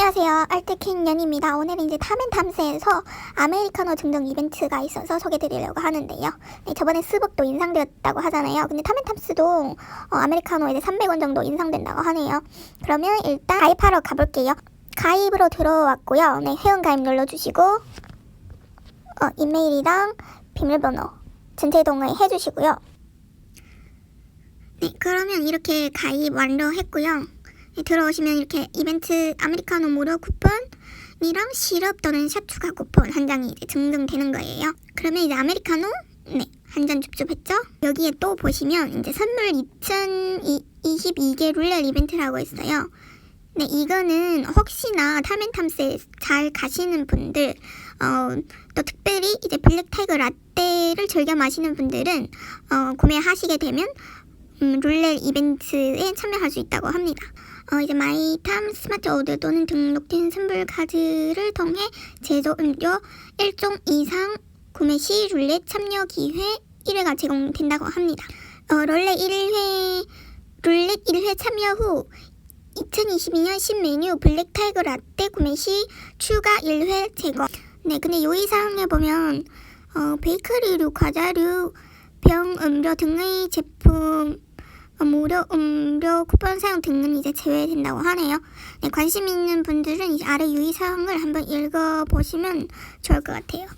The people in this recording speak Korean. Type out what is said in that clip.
안녕하세요. 알트킹년입니다. 오늘은 이제 타멘 탐스에서 아메리카노 증정 이벤트가 있어서 소개드리려고 하는데요. 네, 저번에 스벅도 인상되었다고 하잖아요. 근데 타멘 탐스도 어, 아메리카노에 이제 300원 정도 인상된다고 하네요. 그러면 일단 가입하러 가볼게요. 가입으로 들어왔고요. 네, 회원 가입 눌러주시고 어, 이메일이랑 비밀번호 전체 동의 해주시고요. 네, 그러면 이렇게 가입 완료했고요. 네, 들어오시면 이렇게 이벤트 아메리카노 무료 쿠폰이랑 시럽 또는 샷 추가 쿠폰 한 장이 이제 증정되는 거예요. 그러면 이제 아메리카노 네, 한 잔 줍줍했죠? 여기에 또 보시면 이제 선물 2022개 룰렛 이벤트라고 있어요. 네, 이거는 혹시나 타멘탐스에 잘 가시는 분들, 어, 또 특별히 이제 블랙 타이거 라떼를 즐겨 마시는 분들은 어, 구매하시게 되면 음, 룰렛 이벤트에 참여할 수 있다고 합니다. 어, 이제 마이탐 스마트 오드 또는 등록된 선물 카드를 통해 제조 음료 1종 이상 구매 시 룰렛 참여 기회 1회가 제공된다고 합니다. 어, 룰렛 1회 룰렛 1회 참여 후 2022년 신메뉴 블랙 타이거 라떼 구매 시 추가 1회 제공. 네, 근데 요의사항에 보면 어, 베이커리류, 과자류, 병, 음료 등의 제품 어, 무료 음료 쿠폰 사용 등은 이제 제외된다고 하네요. 네, 관심 있는 분들은 이제 아래 유의사항을 한번 읽어보시면 좋을 것 같아요.